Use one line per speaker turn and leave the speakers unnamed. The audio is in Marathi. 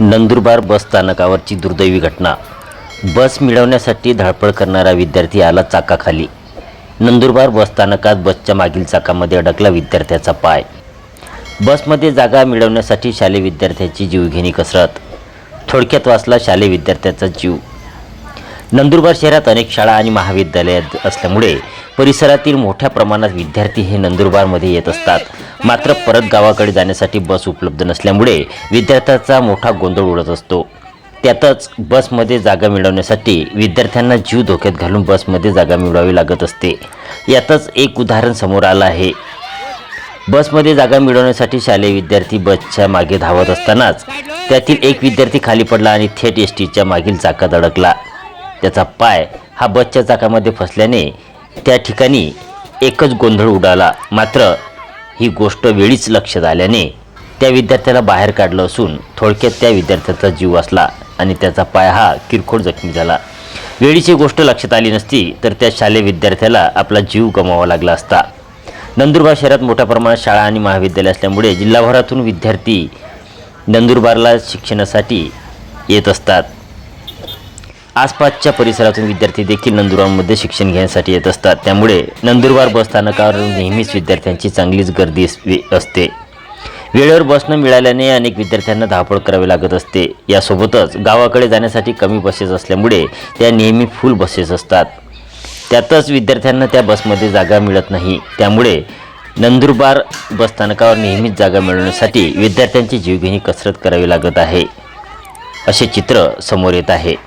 नंदुरबार बस स्थानकावरची दुर्दैवी घटना. बस मिळवण्यासाठी धडपड करणारा विद्यार्थी आला चाकाखाली. नंदुरबार बस स्थानकात बसच्या मागील चाकामध्ये अडकला विद्यार्थ्याचा पाय. बसमध्ये जागा मिळवण्यासाठी शालेय विद्यार्थ्याची जीवघेणी कसरत. थोडक्यात वाचला शालेय विद्यार्थ्याचा जीव. नंदुरबार शहरात अनेक शाळा आणि महाविद्यालयात असल्यामुळे परिसरातील मोठ्या प्रमाणात विद्यार्थी हे नंदुरबारमध्ये येत असतात. मात्र परत गावाकडे जाण्यासाठी बस उपलब्ध नसल्यामुळे विद्यार्थ्याचा मोठा गोंधळ उडत असतो. त्यातच बसमध्ये जागा मिळवण्यासाठी विद्यार्थ्यांना जीव धोक्यात घालून बसमध्ये जागा मिळवावी लागत असते. यातच एक उदाहरण समोर आलं आहे. बसमध्ये जागा मिळवण्यासाठी शालेय विद्यार्थी बसच्या मागे धावत असतानाच त्यातील एक विद्यार्थी खाली पडला आणि थेट एस टीच्या मागील चाकात अडकला. त्याचा पाय हा बसच्या चाकामध्ये फसल्याने त्या ठिकाणी एकच गोंधळ उडाला. मात्र ही गोष्ट वेळीच लक्षात आल्याने त्या विद्यार्थ्याला बाहेर काढलं असून थोडक्यात त्या विद्यार्थ्याचा जीव वाचला आणि त्याचा पाय हा किरकोळ जखमी झाला. वेळीची गोष्ट लक्षात आली नसती तर त्या शालेय विद्यार्थ्याला आपला जीव गमावा लागला असता. नंदुरबार शहरात मोठ्या प्रमाणात शाळा आणि महाविद्यालय असल्यामुळे जिल्हाभरातून विद्यार्थी नंदुरबारला शिक्षणासाठी येत असतात. आसपासच्या परिसरातून विद्यार्थी देखील नंदुरबारमध्ये शिक्षण घेण्यासाठी येत असतात. त्यामुळे नंदुरबार बस स्थानकावर नेहमीच विद्यार्थ्यांची चांगलीच गर्दी अस- असते. वेळेवर बस न मिळाल्याने अनेक विद्यार्थ्यांना धावपळ करावी लागत असते. यासोबतच गावाकडे जाण्यासाठी कमी बसेस असल्यामुळे त्या नेहमी फुल बसेस असतात. त्यातच विद्यार्थ्यांना त्या बसमध्ये जागा मिळत नाही. त्यामुळे नंदुरबार बसस्थानकावर नेहमीच जागा मिळवण्यासाठी विद्यार्थ्यांची जीवघेणी कसरत करावी लागत आहे. असे चित्र समोर येत आहे.